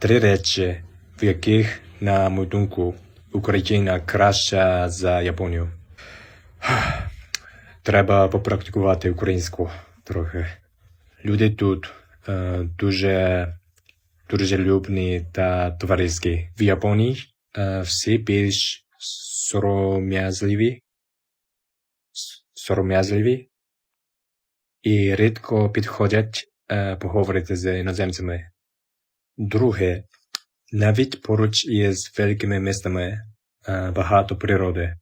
три речі, в яких, на мою думку, Україна краща за Японію. Треба попрактикувати українську трохи. Люди тут е, дуже дружелюбні та товариські. В Японії е, всі більш сором'язливі, сором'язливі і рідко підходять е, поговорити з іноземцями. Друге, навіть поруч із великими містами е, багато природи.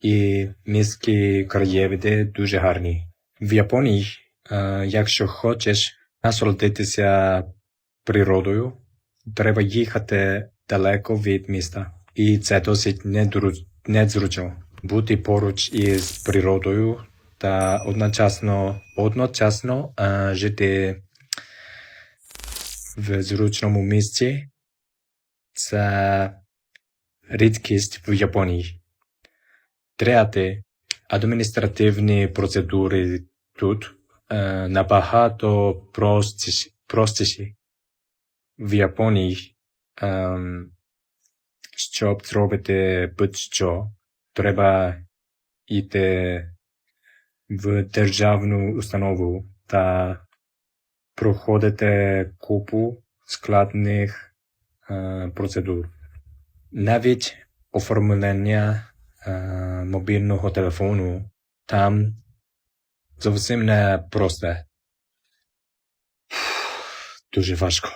І міські краєвиди дуже гарні. В Японії, е, якщо хочеш насолодитися природою, треба їхати далеко від міста. І це досить незручно бути поруч із природою та одночасно, одночасно е, жити в зручному місці. Це рідкість в Японії. Третє, адміністративні процедури тут е, набагато простіші. простіші. В Японії, ем, щоб зробити будь-що, треба йти в державну установу та проходити купу складних е, процедур. Навіть оформлення е, мобільного телефону там зовсім не просте. Дуже важко.